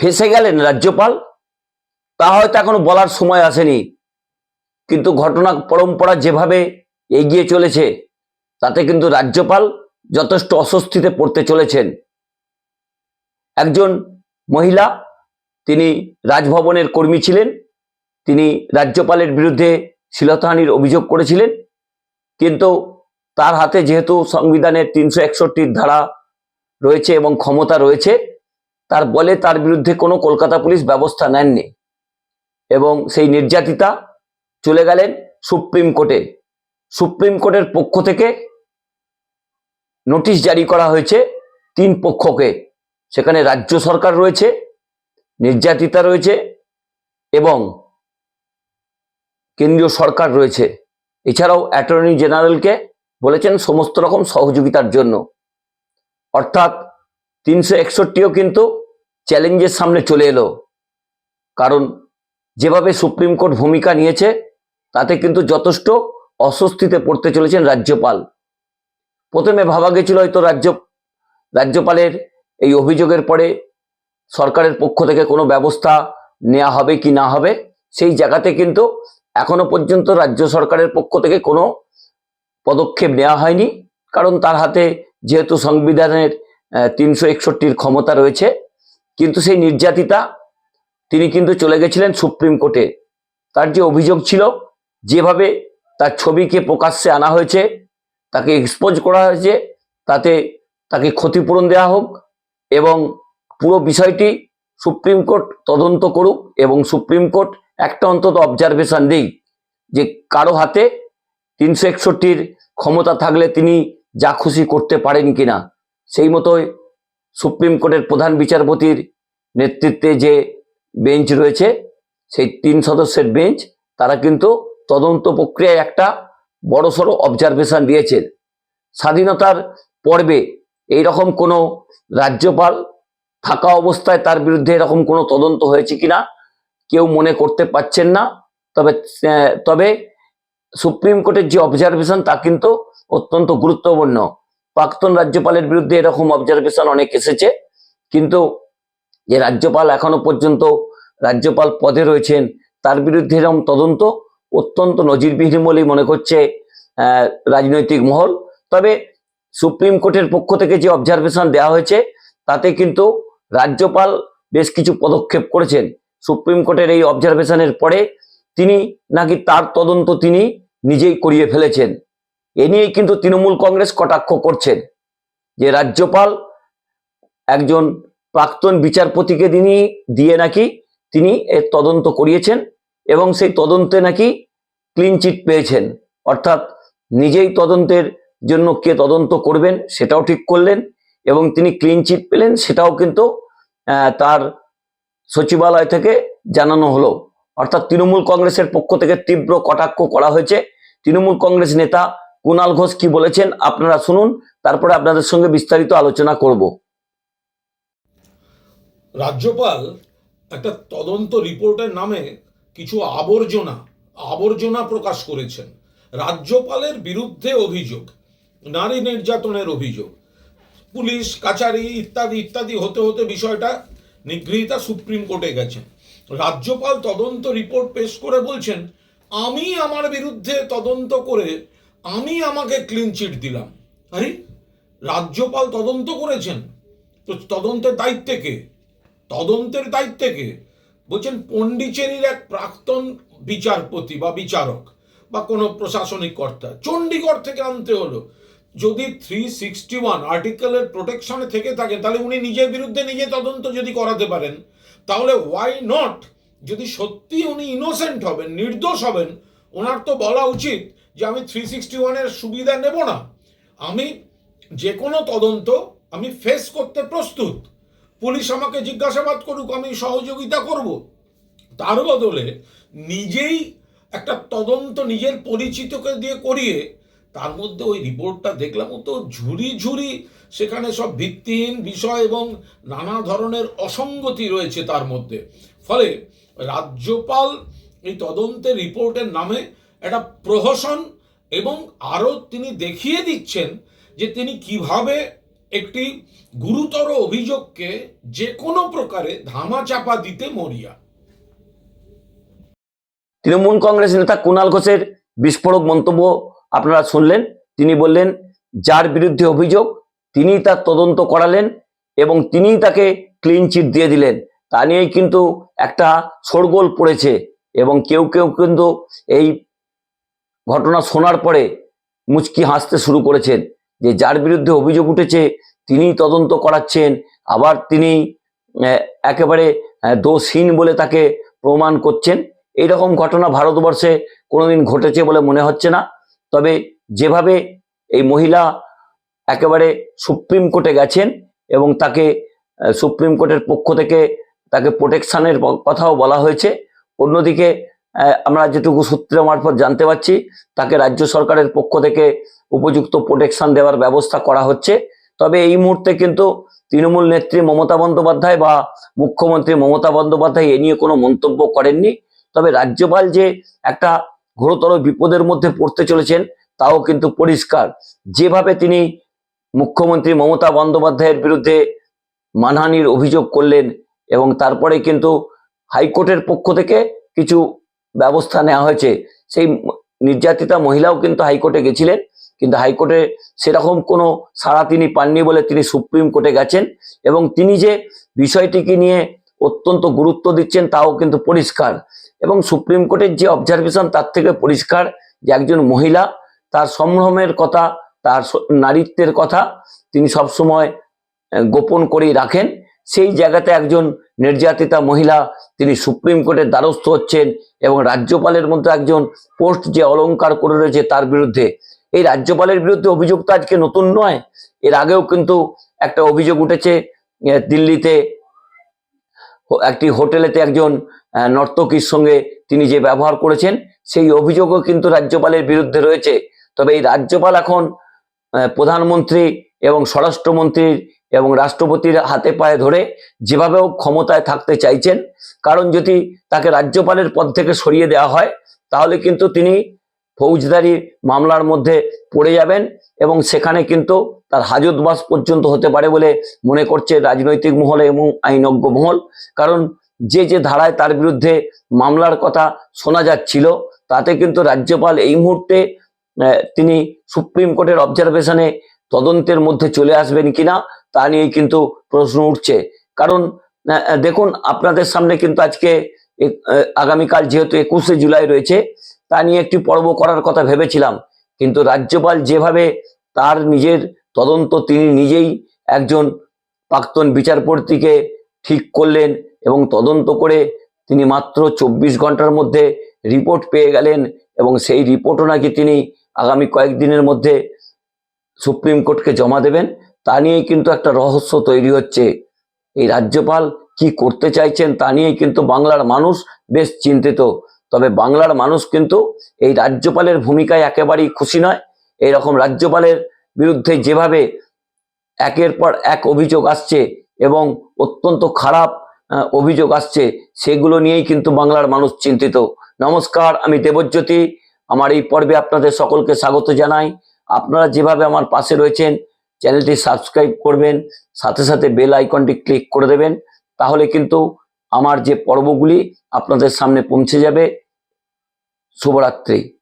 ফেসে গেলেন রাজ্যপাল? তা হয়তো এখনও বলার সময় আসেনি। কিন্তু ঘটনা পরম্পরা যেভাবে এগিয়ে চলেছে, তাতে কিন্তু রাজ্যপাল যথেষ্ট অস্বস্তিতে পড়তে চলেছেন। একজন মহিলা, তিনি রাজভবনের কর্মী ছিলেন, তিনি রাজ্যপালের বিরুদ্ধে শ্লীলতাহানির অভিযোগ করেছিলেন, কিন্তু তার হাতে যেহেতু সংবিধানের তিনশো একষট্টির ধারা রয়েছে এবং ক্ষমতা রয়েছে তার বলে তার বিরুদ্ধে কোনো কলকাতা পুলিশ ব্যবস্থা নেননি। এবং সেই নির্যাতিতা চলে গেলেন সুপ্রিম কোর্টে। সুপ্রিম কোর্টের পক্ষ থেকে নোটিশ জারি করা হয়েছে তিন পক্ষকে। সেখানে রাজ্য সরকার রয়েছে, নির্যাতিতা রয়েছে এবং কেন্দ্রীয় সরকার রয়েছে। এছাড়াও অ্যাটর্নি জেনারেলকে বলেছেন সমস্ত রকম সহযোগিতার জন্য। অর্থাৎ তিনশো একষট্টিও কিন্তু চ্যালেঞ্জের সামনে চলে এলো। কারণ যেভাবে সুপ্রিম কোর্ট ভূমিকা নিয়েছে, তাতে কিন্তু যথেষ্ট অস্বস্তিতে পড়তে চলেছেন রাজ্যপাল। প্রথমে ভাবা গেছিল হয়তো রাজ্য, রাজ্যপালের এই অভিযোগের পরে সরকারের পক্ষ থেকে কোনো ব্যবস্থা নেওয়া হবে কি না হবে, সেই জায়গাতে কিন্তু এখনও পর্যন্ত রাজ্য সরকারের পক্ষ থেকে কোনো পদক্ষেপ নেওয়া হয়নি। কারণ তার হাতে যেহেতু সংবিধানের তিনশো একষট্টির ক্ষমতা রয়েছে কিন্তু সেই নির্যাতিতা তিনি কিন্তু চলে গেছিলেন সুপ্রিম কোর্টে। তার যে অভিযোগ ছিল, যেভাবে তার ছবিকে প্রকাশ্যে আনা হয়েছে, তাকে এক্সপোজ করা হয়েছে, তাতে তাকে ক্ষতিপূরণ দেওয়া হোক এবং পুরো বিষয়টি সুপ্রিম কোর্ট তদন্ত করুক এবং সুপ্রিম কোর্ট একটা অন্তত অবজারভেশন দিক যে কারও হাতে তিনশো একষট্টির ক্ষমতা থাকলে তিনি যা খুশি করতে পারেন কিনা। সেই মতোই সুপ্রিম কোর্টের প্রধান বিচারপতির নেতৃত্বে যে বেঞ্চ রয়েছে, সেই তিন সদস্যের বেঞ্চ, তারা কিন্তু তদন্ত প্রক্রিয়ায় একটা বড়সড় অবজারভেশন দিয়েছেন। স্বাধীনতার পর্বে এই রকম কোনো রাজ্যপাল থাকা অবস্থায় তার বিরুদ্ধে এরকম কোনো তদন্ত হয়েছে কিনা, কেউ মনে করতে পারছেন না। তবে তবে সুপ্রিম কোর্টের যে অবজারভেশন তা কিন্তু অত্যন্ত গুরুত্বপূর্ণ। প্রাক্তন রাজ্যপালের বিরুদ্ধে এরকম অবজারভেশন অনেক এসেছে। কিন্তু যে রাজ্যপাল এখনও পর্যন্ত রাজ্যপাল পদে রয়েছেন, তার বিরুদ্ধে এরকম তদন্ত অত্যন্ত নজিরবিহীন বলেই মনে করছে রাজনৈতিক মহল। তবে সুপ্রিম কোর্টের পক্ষ থেকে যে অবজারভেশন দেওয়া হয়েছে, তাতে কিন্তু রাজ্যপাল বেশ কিছু পদক্ষেপ করেছেন। সুপ্রিম কোর্টের এই অবজারভেশনের পরে তিনি নাকি তার তদন্ত তিনি নিজেই করিয়ে ফেলেছেন। এ নিয়ে কিন্তু তৃণমূল কংগ্রেস কটাক্ষ করছেন যে রাজ্যপাল একজন প্রাক্তন বিচারপতিকে তিনি দিয়ে নাকি তিনি এর তদন্ত করিয়েছেন এবং সেই তদন্তে নাকি ক্লিন চিট পেয়েছেন। অর্থাৎ নিজেই তদন্তের জন্য কে তদন্ত করবেন সেটাও ঠিক করলেন এবং তিনি ক্লিন চিট পেলেন সেটাও কিন্তু তার সচিবালয় থেকে জানানো হলো। অর্থাৎ তৃণমূল কংগ্রেসের পক্ষ থেকে তীব্র কটাক্ষ করা হয়েছে। তৃণমূল কংগ্রেস নেতা কুণাল ঘোষ কি বলেছেন আপনারা শুনুন, তারপরে আপনাদের সঙ্গে বিস্তারিত আলোচনা করব। রাজ্যপাল একটা তদন্ত রিপোর্টের নামে কিছু আবর্জনা আবর্জনা প্রকাশ করেছেন। রাজ্যপালের বিরুদ্ধে অভিযোগ, নারী নির্যাতনের অভিযোগ। পুলিশ, কাচারি ইত্যাদি ইত্যাদি হতে হতে বিষয়টা নিগৃহীতা সুপ্রিম কোর্টে গেছেন। রাজ্যপাল তদন্ত রিপোর্ট পেশ করে বলছেন, আমি আমার বিরুদ্ধে তদন্ত করে আমি আমাকে ক্লিন চিট দিলাম। আরে, রাজ্যপাল তদন্ত করেছেন। তো তদন্তের দায়িত্বে কে? তদন্তের দায়িত্বে কে? বলছেন পন্ডিচেরির এক প্রাক্তন বিচারপতি বা বিচারক বা কোনো প্রশাসনিক কর্তা। চণ্ডীগড় থেকে আনতে হলো। যদি থ্রি সিক্সটি ওয়ান আর্টিকেলের প্রোটেকশনে থেকে থাকে তাহলে উনি নিজের বিরুদ্ধে নিজে তদন্ত যদি করাতে পারেন, তাহলে ওয়াই নট যদি সত্যি উনি ইনোসেন্ট হবেন, নির্দোষ হবেন, ওনার তো বলা উচিত যে আমি থ্রি সিক্সটি ওয়ানের সুবিধা নেব না। আমি যে কোনো তদন্ত আমি ফেস করতে প্রস্তুত। পুলিশ আমাকে জিজ্ঞাসাবাদ করুক, আমি সহযোগিতা করব। তার বদলে নিজেই একটা তদন্ত নিজের পরিচিতকে দিয়ে করিয়ে, তার মধ্যে ওই রিপোর্টটা দেখলাম তো ঝুরি ঝুরি সেখানে সব ভিত্তিহীন বিষয় এবং নানা ধরনের অসঙ্গতি রয়েছে তার মধ্যে। ফলে রাজ্যপাল এই তদন্তের রিপোর্টের নামে একটা প্রহসন এবং আরও তিনি দেখিয়ে দিচ্ছেন যে তিনি কীভাবে একটি গুরুতর অভিযোগকে যে কোনো প্রকারে ধামাচাপা দিতে মরিয়া। তৃণমূল কংগ্রেস নেতা কুণাল ঘোষের বিস্ফোরক মন্তব্য আপনারা শুনলেন। তিনি বললেন, যার বিরুদ্ধে অভিযোগ, তিনিই তার তদন্ত করালেন এবং তিনিই তাকে ক্লিন চিট দিয়ে দিলেন। তা নিয়েই কিন্তু একটা শোরগোল পড়েছে এবং কেউ কেউ কিন্তু এই ঘটনা শোনার পরে মুচকি হাসতে শুরু করেছেন যে যার বিরুদ্ধে অভিযোগ উঠেছে তিনিই তদন্ত করাচ্ছেন, আবার তিনি একেবারে দোষহীন বলে তাকে প্রমাণ করছেন। এইরকম ঘটনা ভারতবর্ষে কোনোদিন ঘটেছে বলে মনে হচ্ছে না। তবে যেভাবে এই মহিলা একেবারে সুপ্রিম কোর্টে গেছেন এবং তাকে সুপ্রিম কোর্টের পক্ষ থেকে তাকে প্রোটেকশানের কথাও বলা হয়েছে, অন্যদিকে আমরা যেটুকু সূত্র মারফত জানতে পারছি, তাকে রাজ্য সরকারের পক্ষ থেকে উপযুক্ত প্রোটেকশন দেওয়ার ব্যবস্থা করা হচ্ছে। তবে এই মুহূর্তে কিন্তু তৃণমূল নেত্রী মমতা বন্দ্যোপাধ্যায় বা মুখ্যমন্ত্রী মমতা বন্দ্যোপাধ্যায় এ নিয়ে কোনো মন্তব্য করেননি। তবে রাজ্যপাল যে একটা ঘোরতর বিপদের মধ্যে পড়তে চলেছেন, তাও কিন্তু পরিষ্কার। যেভাবে তিনি মুখ্যমন্ত্রী মমতা বন্দ্যোপাধ্যায়ের বিরুদ্ধে মানহানির অভিযোগ করলেন এবং তারপরে কিন্তু হাইকোর্টের পক্ষ থেকে কিছু ব্যবস্থা নেওয়া হয়েছে। সেই নির্যাতিতা মহিলাও কিন্তু হাইকোর্টে গেছিলেন। কিন্তু হাইকোর্টে সেরকম কোনো সাড়া তিনি পাননি বলে তিনি সুপ্রিম কোর্টে গেছেন এবং তিনি যে বিষয়টিকে নিয়ে অত্যন্ত গুরুত্ব দিচ্ছেন তাও কিন্তু পরিষ্কার। এবং সুপ্রিম কোর্টের যে অবজারভেশন তার থেকে পরিষ্কার যে একজন মহিলা, তার সম্ভ্রমের কথা, তার নারীত্বের কথা তিনি সবসময় গোপন করেই রাখেন। সেই জায়গাতে একজন নির্যাতিতা মহিলা তিনি সুপ্রিম কোর্টের দ্বারস্থ হচ্ছেন এবং রাজ্যপালের মধ্যে একজন পোস্ট যে অলংকার করে রয়েছে তার বিরুদ্ধে। এই রাজ্যপালের বিরুদ্ধে অভিযোগ তো আজকে নতুন নয়, এর আগেও কিন্তু একটা অভিযোগ উঠেছে দিল্লিতে একটি হোটেলেতে একজন নর্তকীর সঙ্গে তিনি যে ব্যবহার করেছেন, সেই অভিযোগও কিন্তু রাজ্যপালের বিরুদ্ধে রয়েছে। তবে এই রাজ্যপাল এখন প্রধানমন্ত্রী এবং স্বরাষ্ট্রমন্ত্রীর এবং রাষ্ট্রপতির হাতে পায়ে ধরে যেভাবে হোক ক্ষমতায় থাকতে চাইছেন, কারণ যদি তাকে রাজ্যপালের পদ থেকে সরিয়ে দেওয়া হয়, তাহলে কিন্তু তিনি ফৌজদারি মামলার মধ্যে পড়ে যাবেন এবং সেখানে কিন্তু তার হাজতবাস পর্যন্ত হতে পারে বলে মনে করছে রাজনৈতিক মহল এবং আইনজ্ঞ মহল। কারণ যে যে ধারায় তার বিরুদ্ধে মামলার কথা শোনা যাচ্ছিল, তাতে কিন্তু রাজ্যপাল এই মুহূর্তে তিনি সুপ্রিম কোর্টের অবজারভেশনে তদন্তের মধ্যে চলে আসবেন কিনা তা নিয়ে কিন্তু প্রশ্ন উঠছে। কারণ দেখুন, আপনাদের সামনে কিন্তু আজকে আগামীকাল যেহেতু একুশে জুলাই রয়েছে, তা নিয়ে একটি পর্ব করার কথা ভেবেছিলাম। কিন্তু রাজ্যপাল যেভাবে তার নিজের তদন্ত তিনি নিজেই একজন প্রাক্তন বিচারপতিকে ঠিক করলেন এবং তদন্ত করে তিনি মাত্র চব্বিশ ঘণ্টার মধ্যে রিপোর্ট পেয়ে গেলেন এবং সেই রিপোর্টও নাকি তিনি আগামী কয়েকদিনের মধ্যে সুপ্রিম কোর্টকে জমা দেবেন। তা নিয়েই কিন্তু একটা রহস্য তৈরি হচ্ছে। এই রাজ্যপাল কি করতে চাইছেন তা নিয়েই কিন্তু বাংলার মানুষ বেশ চিন্তিত। তবে বাংলার মানুষ কিন্তু এই রাজ্যপালের ভূমিকায় একেবারেই খুশি নয়। এইরকম রাজ্যপালের বিরুদ্ধে যেভাবে একের পর এক অভিযোগ আসছে এবং অত্যন্ত খারাপ অভিযোগ আসছে, সেগুলো নিয়েই কিন্তু বাংলার মানুষ চিন্তিত। নমস্কার, আমি দেবজ্যোতি। আমার এই পর্বে আপনাদের সকলকে স্বাগত জানাই। আপনারা যেভাবে আমার পাশে রয়েছেন চ্যানেলটি সাবস্ক্রাইব করবেন, সাথে সাথে বেল আইকনটি ক্লিক করে দেবেন, তাহলে কিন্তু আমার যে পর্বগুলি আপনাদের সামনে পৌঁছে যাবে। শুভরাত্রি।